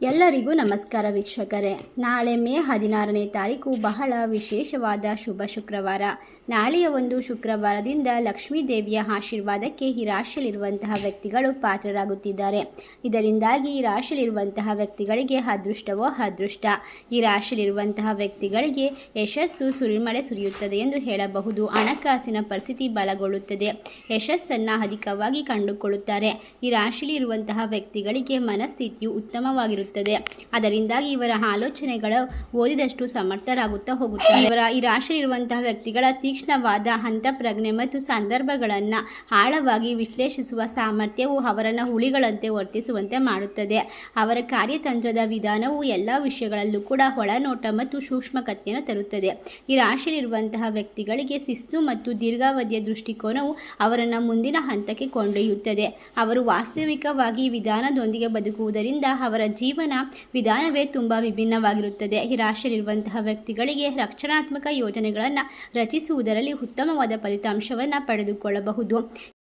ಎಲ್ಲರಿಗೂ ನಮಸ್ಕಾರ ವೀಕ್ಷಕರೇ. ನಾಳೆ ಮೇ ಹದಿನಾರನೇ ತಾರೀಕು ಬಹಳ ವಿಶೇಷವಾದ ಶುಭ ಶುಕ್ರವಾರ. ನಾಳೆಯ ಒಂದು ಶುಕ್ರವಾರದಿಂದ ಲಕ್ಷ್ಮೀ ದೇವಿಯ ಆಶೀರ್ವಾದಕ್ಕೆ ಈ ರಾಶಿಯಲ್ಲಿರುವಂತಹ ವ್ಯಕ್ತಿಗಳು ಪಾತ್ರರಾಗುತ್ತಿದ್ದಾರೆ. ಇದರಿಂದಾಗಿ ಈ ರಾಶಿಯಲ್ಲಿರುವಂತಹ ವ್ಯಕ್ತಿಗಳಿಗೆ ಅದೃಷ್ಟವೋ ಅದೃಷ್ಟ. ಈ ರಾಶಿಯಲ್ಲಿರುವಂತಹ ವ್ಯಕ್ತಿಗಳಿಗೆ ಯಶಸ್ಸು ಸುರಿಮಳೆ ಸುರಿಯುತ್ತದೆ ಎಂದು ಹೇಳಬಹುದು. ಹಣಕಾಸಿನ ಪರಿಸ್ಥಿತಿ ಬಲಗೊಳ್ಳುತ್ತದೆ. ಯಶಸ್ಸನ್ನು ಅಧಿಕವಾಗಿ ಕಂಡುಕೊಳ್ಳುತ್ತಾರೆ. ಈ ರಾಶಿಯಲ್ಲಿರುವಂತಹ ವ್ಯಕ್ತಿಗಳಿಗೆ ಮನಸ್ಥಿತಿಯು ಉತ್ತಮವಾಗಿರುತ್ತದೆ. ಅದರಿಂದಾಗಿ ಇವರ ಆಲೋಚನೆಗಳು ಓದಿದಷ್ಟು ಸಮರ್ಥರಾಗುತ್ತಾ ಹೋಗುತ್ತಾರೆ. ಇವರ ಈ ರಾಶಿಯಲ್ಲಿರುವಂತಹ ವ್ಯಕ್ತಿಗಳ ತೀಕ್ಷ್ಣವಾದ ಹಂತಪ್ರಜ್ಞೆ ಮತ್ತು ಸಂದರ್ಭಗಳನ್ನು ಆಳವಾಗಿ ವಿಶ್ಲೇಷಿಸುವ ಸಾಮರ್ಥ್ಯವು ಅವರನ್ನು ಹುಳಿಗಳಂತೆ ವರ್ತಿಸುವಂತೆ ಮಾಡುತ್ತದೆ. ಅವರ ಕಾರ್ಯತಂತ್ರದ ವಿಧಾನವು ಎಲ್ಲ ವಿಷಯಗಳಲ್ಲೂ ಕೂಡ ಒಳನೋಟ ಮತ್ತು ಸೂಕ್ಷ್ಮಕತೆಯನ್ನು ತರುತ್ತದೆ. ಈ ರಾಶಿಯಲ್ಲಿರುವಂತಹ ವ್ಯಕ್ತಿಗಳಿಗೆ ಶಿಸ್ತು ಮತ್ತು ದೀರ್ಘಾವಧಿಯ ದೃಷ್ಟಿಕೋನವು ಅವರನ್ನು ಮುಂದಿನ ಹಂತಕ್ಕೆ ಕೊಂಡೊಯ್ಯುತ್ತದೆ. ಅವರು ವಾಸ್ತವಿಕವಾಗಿ ವಿಧಾನದೊಂದಿಗೆ ಬದುಕುವುದರಿಂದ ಅವರ ಜೀವನ ವಿಧಾನವೇ ತುಂಬ ವಿಭಿನ್ನವಾಗಿರುತ್ತದೆ. ಈ ವ್ಯಕ್ತಿಗಳಿಗೆ ರಕ್ಷಣಾತ್ಮಕ ಯೋಜನೆಗಳನ್ನು ರಚಿಸುವುದರಲ್ಲಿ ಉತ್ತಮವಾದ ಫಲಿತಾಂಶವನ್ನು ಪಡೆದುಕೊಳ್ಳಬಹುದು.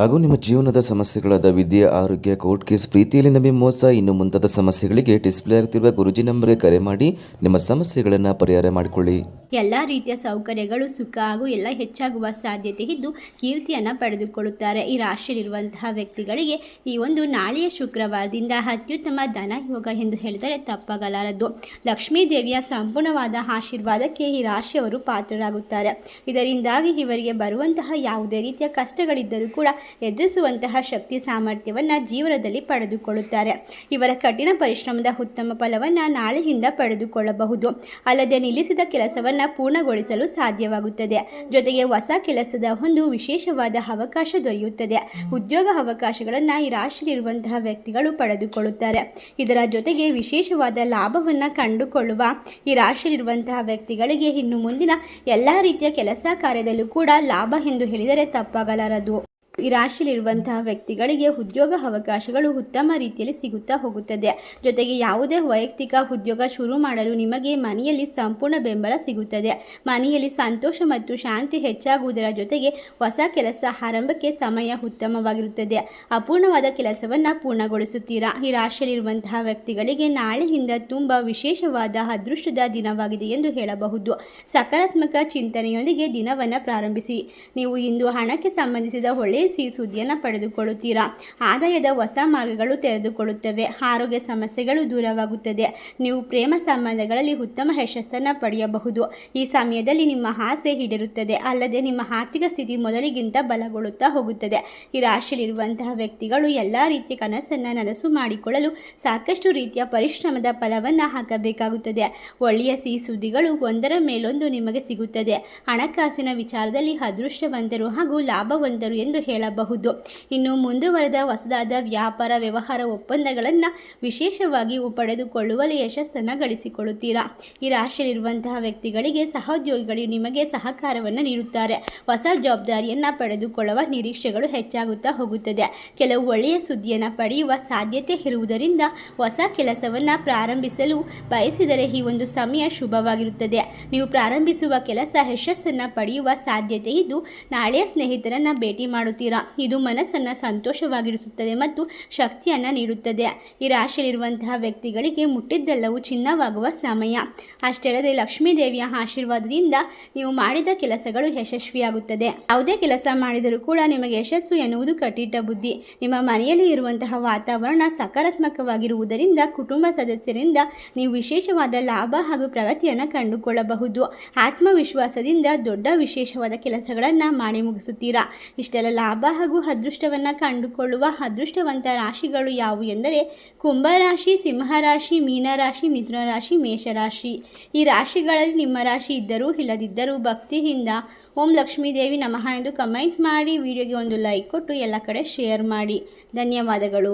ಹಾಗೂ ನಿಮ್ಮ ಜೀವನದ ಸಮಸ್ಯೆಗಳಾದ ವಿದ್ಯೆ, ಆರೋಗ್ಯ ಕೋರ್ಟ್ ಕೇಸ್ ಪ್ರೀತಿಯಲ್ಲಿ ನಂಬಿ ಮೋಸ, ಇನ್ನು ಮುಂತಾದ ಸಮಸ್ಯೆಗಳಿಗೆ ಡಿಸ್ಪ್ಲೇ ಆಗುತ್ತಿರುವ ಗುರುಜಿ ನಂಬರ್ಗೆ ಕರೆ ಮಾಡಿ ನಿಮ್ಮ ಸಮಸ್ಯೆಗಳನ್ನು ಪರಿಹಾರ ಮಾಡಿಕೊಳ್ಳಿ. ಎಲ್ಲ ರೀತಿಯ ಸೌಕರ್ಯಗಳು, ಸುಖ ಹಾಗೂ ಎಲ್ಲ ಹೆಚ್ಚಾಗುವ ಸಾಧ್ಯತೆ ಇದ್ದು ಕೀರ್ತಿಯನ್ನು ಪಡೆದುಕೊಳ್ಳುತ್ತಾರೆ. ಈ ರಾಶಿಯಲ್ಲಿರುವಂತಹ ವ್ಯಕ್ತಿಗಳಿಗೆ ಈ ಒಂದು ನಾಳೆಯ ಶುಕ್ರವಾರದಿಂದ ಅತ್ಯುತ್ತಮ ಧನ ಯೋಗ ಎಂದು ಹೇಳಿದರೆ ತಪ್ಪಾಗಲಾರದು. ಲಕ್ಷ್ಮೀ ದೇವಿಯ ಸಂಪೂರ್ಣವಾದ ಆಶೀರ್ವಾದಕ್ಕೆ ಈ ರಾಶಿಯವರು ಪಾತ್ರರಾಗುತ್ತಾರೆ. ಇದರಿಂದಾಗಿ ಇವರಿಗೆ ಬರುವಂತಹ ಯಾವುದೇ ರೀತಿಯ ಕಷ್ಟಗಳಿದ್ದರೂ ಕೂಡ ಎದುರಿಸುವಂತಹ ಶಕ್ತಿ ಸಾಮರ್ಥ್ಯವನ್ನು ಜೀವನದಲ್ಲಿ ಪಡೆದುಕೊಳ್ಳುತ್ತಾರೆ. ಇವರ ಕಠಿಣ ಪರಿಶ್ರಮದ ಉತ್ತಮ ಫಲವನ್ನು ನಾಳೆಯಿಂದ ಪಡೆದುಕೊಳ್ಳಬಹುದು. ಅಲ್ಲದೆ ನಿಲ್ಲಿಸಿದ ಕೆಲಸವನ್ನು ಪೂರ್ಣಗೊಳಿಸಲು ಸಾಧ್ಯವಾಗುತ್ತದೆ. ಜೊತೆಗೆ ಹೊಸ ಕೆಲಸದ ಒಂದು ವಿಶೇಷವಾದ ಅವಕಾಶ ದೊರೆಯುತ್ತದೆ. ಉದ್ಯೋಗ ಅವಕಾಶಗಳನ್ನು ಈ ರಾಶಿಯಲ್ಲಿರುವಂತಹ ವ್ಯಕ್ತಿಗಳು ಪಡೆದುಕೊಳ್ಳುತ್ತಾರೆ. ಇದರ ಜೊತೆಗೆ ವಿಶೇಷವಾದ ಲಾಭವನ್ನು ಕಂಡುಕೊಳ್ಳುವ ಈ ರಾಶಿಯಲ್ಲಿರುವಂತಹ ವ್ಯಕ್ತಿಗಳಿಗೆ ಇನ್ನು ಮುಂದಿನ ಎಲ್ಲ ರೀತಿಯ ಕೆಲಸ ಕಾರ್ಯದಲ್ಲೂ ಕೂಡ ಲಾಭ ಎಂದು ಹೇಳಿದರೆ ತಪ್ಪಾಗಲಾರದು. ಈ ರಾಶಿಯಲ್ಲಿರುವಂತಹ ವ್ಯಕ್ತಿಗಳಿಗೆ ಉದ್ಯೋಗ ಅವಕಾಶಗಳು ಉತ್ತಮ ರೀತಿಯಲ್ಲಿ ಸಿಗುತ್ತಾ ಹೋಗುತ್ತದೆ. ಜೊತೆಗೆ ಯಾವುದೇ ವೈಯಕ್ತಿಕ ಉದ್ಯೋಗ ಶುರು ಮಾಡಲು ನಿಮಗೆ ಮನೆಯಲ್ಲಿ ಸಂಪೂರ್ಣ ಬೆಂಬಲ ಸಿಗುತ್ತದೆ. ಮನೆಯಲ್ಲಿ ಸಂತೋಷ ಮತ್ತು ಶಾಂತಿ ಹೆಚ್ಚಾಗುವುದರ ಜೊತೆಗೆ ಹೊಸ ಕೆಲಸ ಆರಂಭಕ್ಕೆ ಸಮಯ ಉತ್ತಮವಾಗಿರುತ್ತದೆ. ಅಪೂರ್ಣವಾದ ಕೆಲಸವನ್ನು ಪೂರ್ಣಗೊಳಿಸುತ್ತೀರಾ? ಈ ರಾಶಿಯಲ್ಲಿರುವಂತಹ ವ್ಯಕ್ತಿಗಳಿಗೆ ನಾಳೆಯಿಂದ ತುಂಬ ವಿಶೇಷವಾದ ಅದೃಷ್ಟದ ದಿನವಾಗಿದೆ ಎಂದು ಹೇಳಬಹುದು. ಸಕಾರಾತ್ಮಕ ಚಿಂತನೆಯೊಂದಿಗೆ ದಿನವನ್ನು ಪ್ರಾರಂಭಿಸಿ. ನೀವು ಇಂದು ಹಣಕ್ಕೆ ಸಂಬಂಧಿಸಿದ ಒಳ್ಳೆಯ ಸಿಹಿ ಸುದ್ದಿಯನ್ನು ಪಡೆದುಕೊಳ್ಳುತ್ತೀರಾ? ಆದಾಯದ ಹೊಸ ಮಾರ್ಗಗಳು ತೆರೆದುಕೊಳ್ಳುತ್ತವೆ. ಆರೋಗ್ಯ ಸಮಸ್ಯೆಗಳು ದೂರವಾಗುತ್ತದೆ. ನೀವು ಪ್ರೇಮ ಸಂಬಂಧಗಳಲ್ಲಿ ಉತ್ತಮ ಯಶಸ್ಸನ್ನು ಪಡೆಯಬಹುದು. ಈ ಸಮಯದಲ್ಲಿ ನಿಮ್ಮ ಆಸೆ ಈಡೇರುತ್ತದೆ. ಅಲ್ಲದೆ ನಿಮ್ಮ ಆರ್ಥಿಕ ಸ್ಥಿತಿ ಮೊದಲಿಗಿಂತ ಬಲಗೊಳ್ಳುತ್ತಾ ಹೋಗುತ್ತದೆ. ಈ ರಾಶಿಯಲ್ಲಿರುವಂತಹ ವ್ಯಕ್ತಿಗಳು ಎಲ್ಲ ರೀತಿಯ ಕನಸನ್ನು ನನಸು ಮಾಡಿಕೊಳ್ಳಲು ಸಾಕಷ್ಟು ರೀತಿಯ ಪರಿಶ್ರಮದ ಫಲವನ್ನು ಹಾಕಬೇಕಾಗುತ್ತದೆ. ಒಳ್ಳೆಯ ಸಿಹಿ ಸುದ್ದಿಗಳು ಒಂದರ ಮೇಲೊಂದು ನಿಮಗೆ ಸಿಗುತ್ತದೆ. ಹಣಕಾಸಿನ ವಿಚಾರದಲ್ಲಿ ಅದೃಷ್ಟವಂತರು ಹಾಗೂ ಲಾಭವಂತರು ಎಂದು ಹೇಳಬಹುದು. ಇನ್ನು ಮುಂದುವರೆದ ಹೊಸದಾದ ವ್ಯಾಪಾರ ವ್ಯವಹಾರ ಒಪ್ಪಂದಗಳನ್ನು ವಿಶೇಷವಾಗಿ ಪಡೆದುಕೊಳ್ಳುವಲ್ಲಿ ಯಶಸ್ಸನ್ನು ಗಳಿಸಿಕೊಳ್ಳುತ್ತೀರಾ ಈ ರಾಶಿಯಲ್ಲಿರುವಂತಹ ವ್ಯಕ್ತಿಗಳಿಗೆ ಸಹೋದ್ಯೋಗಿಗಳು ನಿಮಗೆ ಸಹಕಾರವನ್ನು ನೀಡುತ್ತಾರೆ. ಹೊಸ ಜವಾಬ್ದಾರಿಯನ್ನು ಪಡೆದುಕೊಳ್ಳುವ ನಿರೀಕ್ಷೆಗಳು ಹೆಚ್ಚಾಗುತ್ತಾ ಹೋಗುತ್ತದೆ. ಕೆಲವು ಒಳ್ಳೆಯ ಸುದ್ದಿಯನ್ನು ಪಡೆಯುವ ಸಾಧ್ಯತೆ ಇರುವುದರಿಂದ ಹೊಸ ಕೆಲಸವನ್ನು ಪ್ರಾರಂಭಿಸಲು ಬಯಸಿದರೆ ಈ ಒಂದು ಸಮಯ ಶುಭವಾಗಿರುತ್ತದೆ. ನೀವು ಪ್ರಾರಂಭಿಸುವ ಕೆಲಸ ಯಶಸ್ಸನ್ನು ಪಡೆಯುವ ಸಾಧ್ಯತೆ ಇದ್ದು, ನಾಳೆಯ ಸ್ನೇಹಿತರನ್ನು ಭೇಟಿ ಮಾಡುತ್ತೀರಾ? ಇದು ಮನಸ್ಸನ್ನು ಸಂತೋಷವಾಗಿರಿಸುತ್ತದೆ ಮತ್ತು ಶಕ್ತಿಯನ್ನು ನೀಡುತ್ತದೆ. ಈ ರಾಶಿಯಲ್ಲಿರುವಂತಹ ವ್ಯಕ್ತಿಗಳಿಗೆ ಮುಟ್ಟಿದ್ದೆಲ್ಲವೂ ಚಿನ್ನವಾಗುವ ಸಮಯ. ಅಷ್ಟೇ ಲಕ್ಷ್ಮೀ ದೇವಿಯ ಆಶೀರ್ವಾದದಿಂದ ನೀವು ಮಾಡಿದ ಕೆಲಸಗಳು ಯಶಸ್ವಿಯಾಗುತ್ತದೆ. ಯಾವುದೇ ಕೆಲಸ ಮಾಡಿದರೂ ಕೂಡ ನಿಮಗೆ ಯಶಸ್ಸು ಎನ್ನುವುದು ಕಟ್ಟಿಟ್ಟ ಬುದ್ಧಿ. ನಿಮ್ಮ ಮನೆಯಲ್ಲಿ ಇರುವಂತಹ ವಾತಾವರಣ ಸಕಾರಾತ್ಮಕವಾಗಿರುವುದರಿಂದ ಕುಟುಂಬ ಸದಸ್ಯರಿಂದ ನೀವು ವಿಶೇಷವಾದ ಲಾಭ ಹಾಗೂ ಪ್ರಗತಿಯನ್ನು ಕಂಡುಕೊಳ್ಳಬಹುದು. ಆತ್ಮವಿಶ್ವಾಸದಿಂದ ದೊಡ್ಡ ವಿಶೇಷವಾದ ಕೆಲಸಗಳನ್ನು ಮಾಡಿ ಮುಗಿಸುತ್ತೀರಾ? ಇಷ್ಟೆಲ್ಲ ಲಾಭ ಹಾಗೂ ಅದೃಷ್ಟವನ್ನು ಕಂಡುಕೊಳ್ಳುವ ಅದೃಷ್ಟವಂತ ರಾಶಿಗಳು ಯಾವುವು ಎಂದರೆ ಕುಂಭರಾಶಿ ಸಿಂಹರಾಶಿ ಮೀನರಾಶಿ ಮಿಥುನ ರಾಶಿ ಮೇಷರಾಶಿ ಈ ರಾಶಿಗಳಲ್ಲಿ ನಿಮ್ಮ ರಾಶಿ ಇದ್ದರೂ ಇಲ್ಲದಿದ್ದರೂ ಭಕ್ತಿಯಿಂದ ಓಂ ಲಕ್ಷ್ಮೀದೇವಿ ನಮಃ ಎಂದು ಕಮೆಂಟ್ ಮಾಡಿ, ವಿಡಿಯೋಗೆ ಒಂದು ಲೈಕ್ ಕೊಟ್ಟು ಎಲ್ಲ ಕಡೆ ಶೇರ್ ಮಾಡಿ. ಧನ್ಯವಾದಗಳು.